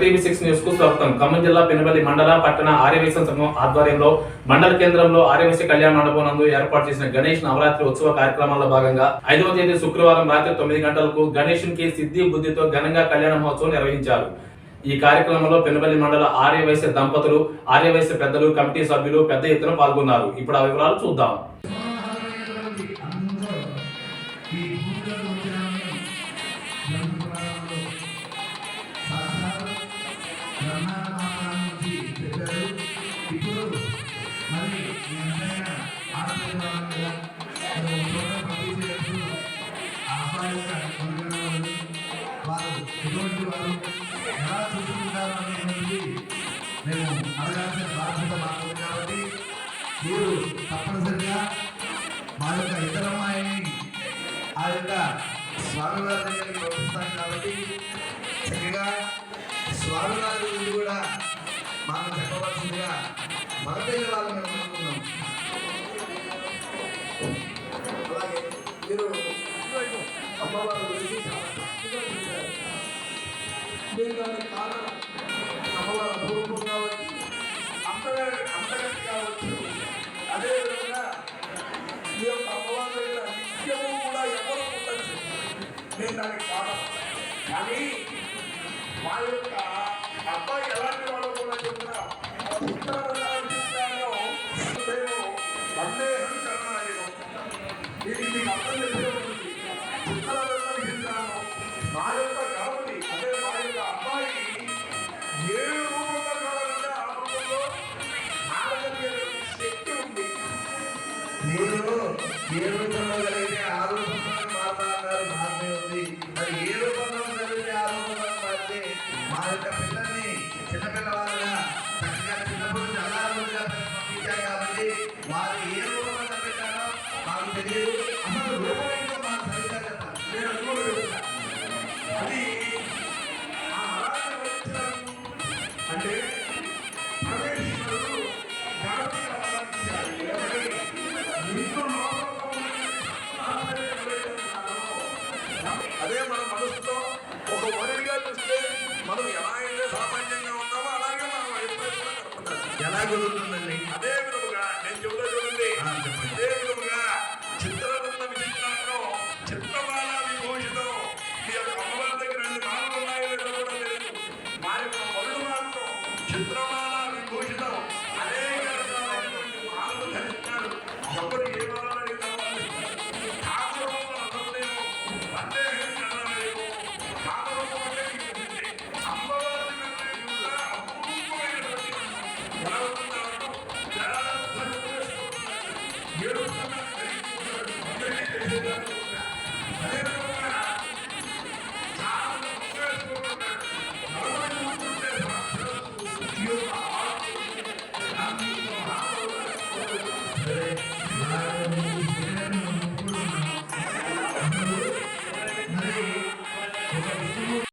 TV six న్యూస్కు స్వాగతం. ఖమ్మం జిల్లా పెనుబల్లి మండల పట్టణ ఆర్యవేశం సంఘం ఆధ్వర్యంలో మండల కేంద్రంలో ఆర్యవేశ కళ్యాణ మండపం నందు ఏర్పాటు చేసిన గణేష్ నవరాత్రి ఉత్సవ కార్యక్రమాల్లో భాగంగా ఐదవ తేదీ శుక్రవారం రాత్రి తొమ్మిది గంటలకు గణేషునికి సిద్ధి బుద్ధితో ఘనంగా కళ్యాణ మహోత్సవం నిర్వహించారు. ఈ కార్యక్రమంలో పెనుబల్లి మండల ఆర్యవైశ్య దంపతులు ఆర్యవైశ్య పెద్దలు కమిటీ సభ్యులు పెద్ద ఎత్తున పాల్గొన్నారు. ఇప్పుడు ఆ వివరాలు చూద్దాం. మరి మీ అందమైన ఆశీర్వాదంగా మనం చోట పంపించేటప్పుడు వారు ఎటువంటి వారు ఎలా చూసుకుంటారు అనేటువంటిది మేము అడగాల్సిన బాధ్యత మాకు కాబట్టి మీరు తప్పనిసరిగా మా యొక్క ఇతర అమ్మాయిని ఆ యొక్క స్వామివారి దగ్గరికి పంపిస్తాం కాబట్టి చక్కగా స్వామివారి గురించి కూడా మీరు అమ్మవారి గురించి చాలా చక్కగా చెప్పారు మీరు దానికి కారణం అమ్మవారి అపూర్వం కావచ్చు అంతగా అంతగతి కావచ్చు అదేవిధంగా ఈ యొక్క అమ్మవారి దగ్గర నిత్యము కూడా ఎవరు ఉండొచ్చు నేను దానికి కారణం కానీ మా యొక్క అబ్బాయి ఎలాంటి వాళ్ళు కూడా చెప్తున్నా సందేహం ఇది అర్థం చేసే మా యొక్క అదే మా యొక్క ఏ రూపంలో కావాలంటే ఆ రూపంలో ఆడగలిగే శక్తి ఉంది నేను ఏ రూపంలో కలిగితే ఆ రూపంలో మాట్లాడారు మాత్రమే ఉంది మరి ఏ రూపంలో కలిగితే ఆ రూపంలో మారితే మా యొక్క పిల్లల్ని చక్కగా చిన్నప్పుడు చాలా రోజులుగా పంపించారు కాబట్టి వారు ఏ అదే మన మనసుతో ఒక వరుడిగా చూస్తే మనం ఎలా అయితే సామాన్యంగా ఉన్నామో అలాగే మనం ఎప్పుడైతే ఎలా కుదురుతుందండి అదే చిత్రమాలాన్ని భూషితం అనేక రకాలైనటువంటి మాలను ధరిస్తాడు ఎవరు ఏ వాళ్ళు ఠాకూరం అంటే